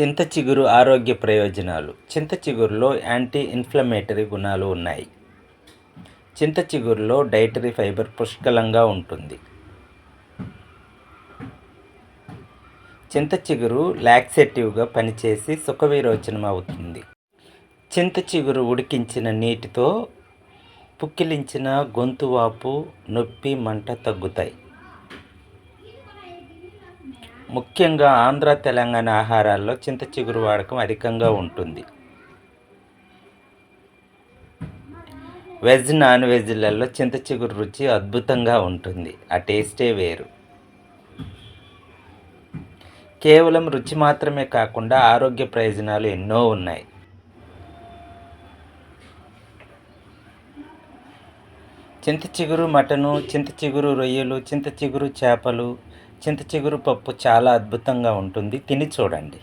చింత చిగురు ఆరోగ్య ప్రయోజనాలు. చింత చిగురులో యాంటీ ఇన్ఫ్లమేటరీ గుణాలు ఉన్నాయి. చింత చిగురులో డైటరీ ఫైబర్ పుష్కలంగా ఉంటుంది. చింత చిగురు లాక్సేటివ్గా పనిచేసి సుఖ విరోచనం అవుతుంది. చింత చిగురు ఉడికించిన నీటితో పుక్కిలించిన గొంతువాపు నొప్పి మంట తగ్గుతాయి. ముఖ్యంగా ఆంధ్ర తెలంగాణ ఆహారాల్లో చింత చిగురు వాడకం అధికంగా ఉంటుంది. వెజ్ నాన్ వెజ్లలో చింత చిగురు రుచి అద్భుతంగా ఉంటుంది. ఆ టేస్టే వేరు. కేవలం రుచి మాత్రమే కాకుండా ఆరోగ్య ప్రయోజనాలు ఎన్నో ఉన్నాయి. చింత చిగురు మటను చింత చిగురు రొయ్యలు చింత చిగురు చేపలు చింత చిగురు పప్పు చాలా అద్భుతంగా ఉంటుంది. తిని చూడండి.